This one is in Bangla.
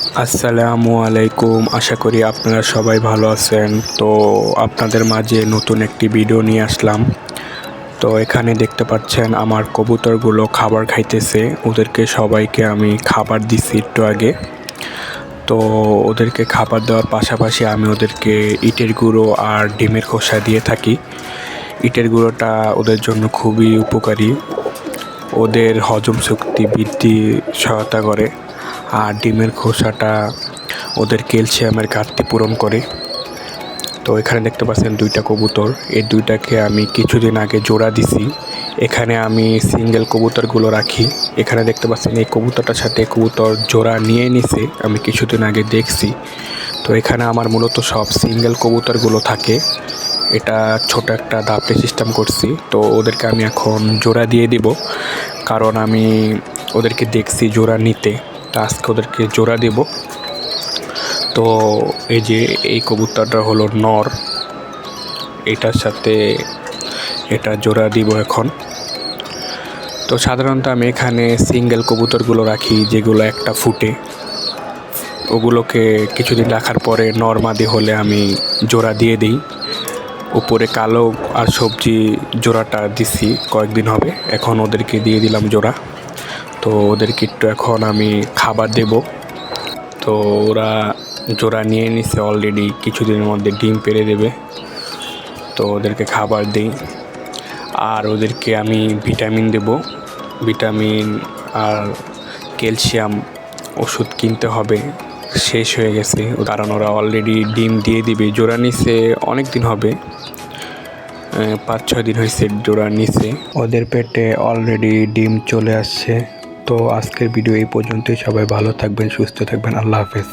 আসসালামু আলাইকুম। আশা করি আপনারা সবাই ভালো আছেন। তো আপনাদের মাঝে নতুন একটি ভিডিও নিয়ে আসলাম। তো এখানে দেখতে পাচ্ছেন আমার কবুতরগুলো খাবার খাইতেছে। ওদেরকে সবাইকে আমি খাবার দিছি একটু আগে। তো ওদেরকে খাবার দেওয়ার পাশাপাশি আমি ওদেরকে ইটের গুঁড়ো আর ডিমের খোসা দিয়ে থাকি। ইটের গুঁড়োটা ওদের জন্য খুবই উপকারী। ওদের হজম শক্তি বৃদ্ধি সহায়তা করে আর ডিমের খোসাটা ওদের ক্যালসিয়ামের ঘাটতি পূরণ করে। তো এখানে দেখতে পাচ্ছেন দুইটা কবুতর। এই দুইটাকে আমি কিছুদিন আগে জোড়া দিছি। এখানে আমি সিঙ্গেল কবুতরগুলো রাখি। এখানে দেখতে পাচ্ছেন এই কবুতরটার সাথে কবুতর জোড়া নিয়ে নিছে। আমি কিছুদিন আগে দেখছি। তো এখানে আমার মূলত সব সিঙ্গেল কবুতরগুলো থাকে। এটা ছোট একটা দাপড়ে সিস্টেম করছি। তো ওদেরকে আমি এখন জোড়া দিয়ে দিব। কারণ আমি ওদেরকে দেখছি জোড়া নিতে। তা আজকে ওদেরকে জোড়া দেব। তো এই যে এই কবুতরটা হলো নর। এটার সাথে এটা জোড়া দিব এখন। তো সাধারণত আমি এখানে সিঙ্গেল কবুতরগুলো রাখি, যেগুলো একটা ফুটে। ওগুলোকে কিছুদিন রাখার পরে নর্মাদি হলে আমি জোড়া দিয়ে দিই। উপরে কালো আর সবজি জোড়াটা দিছি, কয়েকদিন হবে। এখন ওদেরকে দিয়ে দিলাম জোড়া। তো ওদেরকে একটু এখন আমি খাবার দেব। তো ওরা জোড়া নিয়ে নিছে অলরেডি কিছুদিনের মধ্যে ডিম পেরে দেবে। তো ওদেরকে খাবার দিই। আর ওদেরকে আমি ভিটামিন দেব। ভিটামিন আর ক্যালসিয়াম ওষুধ কিনতে হবে। শেষ হয়ে গেছে, কারণ ওরা অলরেডি ডিম দিয়ে দিবে, জোড়া নিচে অনেক দিন হবে পাঁচ, ছয় দিন হয়েছে জোড়া নিচে ওদের পেটে অলরেডি ডিম চলে আসছে। তো আজকের ভিডিও এই পর্যন্তই। সবাই ভালো থাকবেন, সুস্থ থাকবেন। আল্লাহ হাফেজ।